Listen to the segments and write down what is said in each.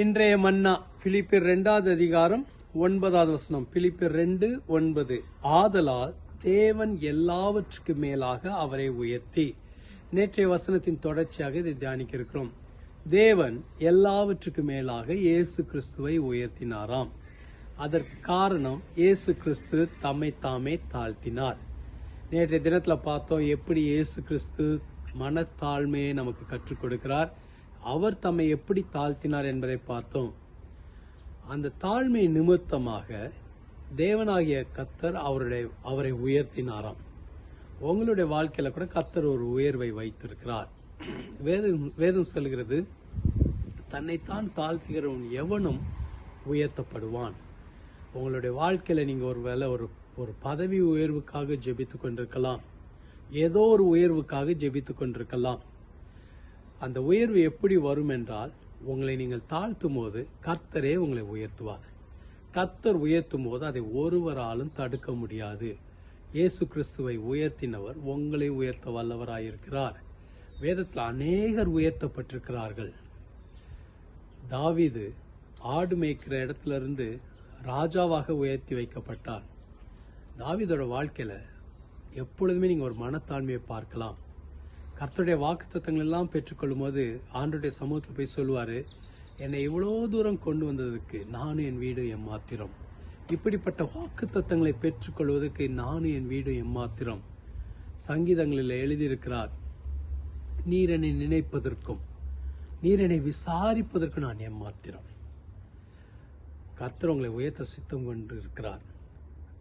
இன்றைய மன்னா பிலிப்பியர் இரண்டாவது அதிகாரம் ஒன்பதாவது வசனம். பிலிப்பியர் ரெண்டு ஒன்பது. ஆதலால் தேவன் எல்லாவற்றுக்கு மேலாக அவரை உயர்த்தி. நேற்றைய வசனத்தின் தொடர்ச்சியாக இதை தியானிக்க இருக்கிறோம் தேவன் எல்லாவற்றுக்கு மேலாக இயேசு கிறிஸ்துவை உயர்த்தினாராம். அதற்கு காரணம் இயேசு கிறிஸ்து தம்மை தாமே தாழ்த்தினார். நேற்றைய தினத்தில் பார்த்தோம் எப்படி இயேசு கிறிஸ்து மனத்தாழ்மையை நமக்கு கற்றுக் கொடுக்கிறார். அவர் தம்மை எப்படி தாழ்த்தினார் என்பதை பார்த்தோம். அந்த தாழ்மை நிமித்தமாக தேவனாகிய கத்தர் அவருடைய அவரை உயர்த்தினாராம். உங்களுடைய வாழ்க்கையில கூட கத்தர் ஒரு உயர்வை வைத்திருக்கிறார். வேதம் வேதம் சொல்கிறது தன்னைத்தான் தாழ்த்துகிறவன் எவனும் உயர்த்தப்படுவான். உங்களுடைய வாழ்க்கையில நீங்க ஒரு வேலை ஒரு ஒரு பதவி உயர்வுக்காக ஜெபித்து கொண்டிருக்கலாம். ஏதோ ஒரு உயர்வுக்காக ஜெபித்து கொண்டிருக்கலாம். அந்த உயர்வு எப்படி வரும் என்றால் உங்களை நீங்கள் தாழ்த்தும் போது கர்த்தரே உங்களை உயர்த்துவார். கர்த்தர் உயர்த்தும் போது அதை ஒருவராலும் தடுக்க முடியாது. இயேசு கிறிஸ்துவை உயர்த்தினவர் உங்களை உயர்த்த வல்லவராயிருக்கிறார். வேதத்தில் அநேகர் உயர்த்தப்பட்டிருக்கிறார்கள். தாவிது ஆடு மேய்க்கிற இடத்துல இருந்து ராஜாவாக உயர்த்தி வைக்கப்பட்டார். தாவிதோட வாழ்க்கையில் எப்பொழுதுமே நீங்கள் ஒரு மனத்தாழ்மையை பார்க்கலாம். கர்த்தருடைய வாக்குத்தத்தங்கள் எல்லாம் பெற்றுக்கொள்ளும் போது ஆண்டுடைய சமூகத்தில் போய் சொல்லுவார் என்னை இவ்வளோ தூரம் கொண்டு வந்ததுக்கு நானும் என் வீடு எம்மாத்திரம் இப்படிப்பட்ட வாக்குத்தத்தங்களை பெற்றுக்கொள்வதற்கு நானும் என் வீடு எம்மாத்திரம் சங்கீதங்களில் எழுதியிருக்கிறார் நீர் என்னை நினைப்பதற்கும் நீர் என்னை விசாரிப்பதற்கு நான் எம்மாத்திரம் கர்த்தர் உங்களை உயர்த்த சித்தம் கொண்டு இருக்கிறார்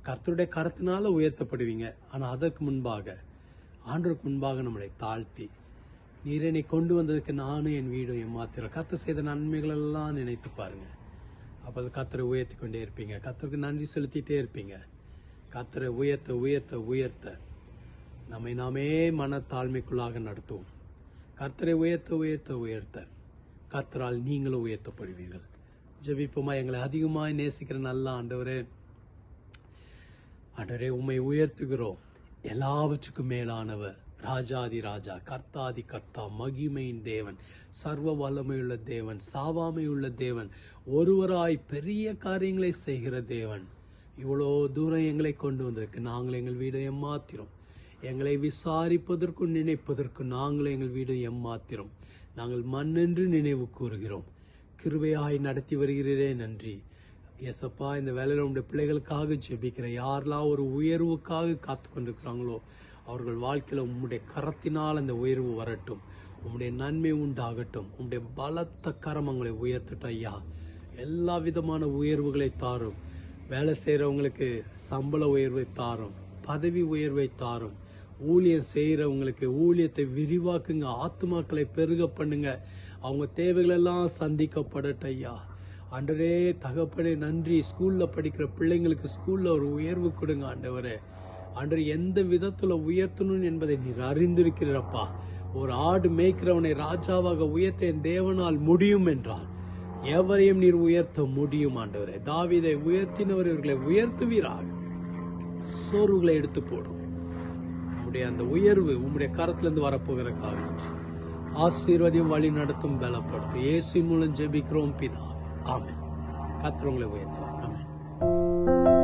கர்த்தருடைய கரத்தினால உயர்த்தப்படுவீங்க ஆனால் அதற்கு முன்பாக ஆண்டருக்கு முன்பாக நம்மளை தாழ்த்தி நீர் என்னை கொண்டு வந்ததுக்கு நானும் என் வீடும் ஏமாத்திரம் கத்த செய்த நன்மைகள் எல்லாம் நினைத்து பாருங்க. அப்போ கர்த்தரை உயர்த்தி கொண்டே இருப்பீங்க. கத்தருக்கு நன்றி செலுத்திட்டே இருப்பீங்க. கத்தரை உயர்த்த உயர்த்த உயர்த்த நம்மை நாமே மனத்தாழ்மைக்குள்ளாக நடத்துவோம். கர்த்தரை உயர்த்த உயர்த்த உயர்த்த கர்த்தரால் நீங்களும் உயர்த்தப்படுவீர்கள். ஜபிப்போமா? எங்களை அதிகமாக நேசிக்கிற நல்ல ஆண்டவரே ஆண்டவரே உம்மை உயர்த்துகிறோம். எல்லாவற்றுக்கும் மேலானவர் ராஜாதி ராஜா கர்த்தாதி கர்த்தா மகிமையின் தேவன் சர்வ வல்லமையுள்ள தேவன் சாவாமையுள்ள தேவன் ஒருவராய் பெரிய காரியங்களை செய்கிற தேவன். இவ்வளோ தூரம் எங்களை கொண்டு வந்ததற்கு நாங்கள் எங்கள் வீடு ஏமாத்திரும். எங்களை விசாரிப்பதற்கும் நினைப்பதற்கும் நாங்கள் எங்கள் வீடு எம்மாத்திரம் நாங்கள் மண்ணென்று நினைவு கூறுகிறோம். கிருபையாய் நடத்தி வருகிறீரே நன்றி. எசப்பா இந்த வேலையில் உங்களுடைய பிள்ளைகளுக்காக ஜெபிக்கிறேன் யாரெல்லாம் ஒரு உயர்வுக்காக காத்து கொண்டிருக்கிறாங்களோ அவர்கள் வாழ்க்கையில் உம்முடைய கரத்தினால் அந்த உயர்வு வரட்டும். உம்முடைய நன்மை உண்டாகட்டும். உம்முடைய பலத்த கரம் அவங்களை உயர்த்தட்டும் ஐயா. எல்லா விதமான உயர்வுகளை தாரும். வேலை செய்கிறவங்களுக்கு சம்பள உயர்வை தாரும். பதவி உயர்வை தாரும். ஊழியம் செய்கிறவங்களுக்கு ஊழியத்தை விரிவாக்குங்க. ஆத்துமாக்களை பெருக பண்ணுங்க. அவங்க தேவைகளெல்லாம் சந்திக்கப்படட்டையா சந்திக்கப்படட்டும் ஐயா. ஆண்டவரே தகப்பனே நன்றி. ஸ்கூலில் படிக்கிற பிள்ளைங்களுக்கு ஸ்கூலில் ஒரு உயர்வு கொடுங்க ஆண்டவரே. ஆண்டவர் எந்த விதத்தில் உயர்த்தணும் என்பதை நீர் அறிந்திருக்கிறப்பா ஒரு ஆடு மேய்க்கிறவனை ராஜாவாக உயர்த்த என் தேவனால் முடியும் என்றால் எவரையும் நீர் உயர்த்த முடியும் ஆண்டவரே. தாவிதை உயர்த்தினவர் இவர்களை உயர்த்துவீராக. சோர்வுகளை எடுத்து போடும். உம்முடைய அந்த உயர்வு உங்களுடைய கரத்திலிருந்து வரப்போகிற காரணம் ஆசீர்வதியும் வழி நடத்தும் பலப்படுத்தும் இயேசு மூலம் ஜெபிக்கிறோம் பிதா. ஆமாம் கத்திரவங்களை உயர்த்துவார் ஆமாம்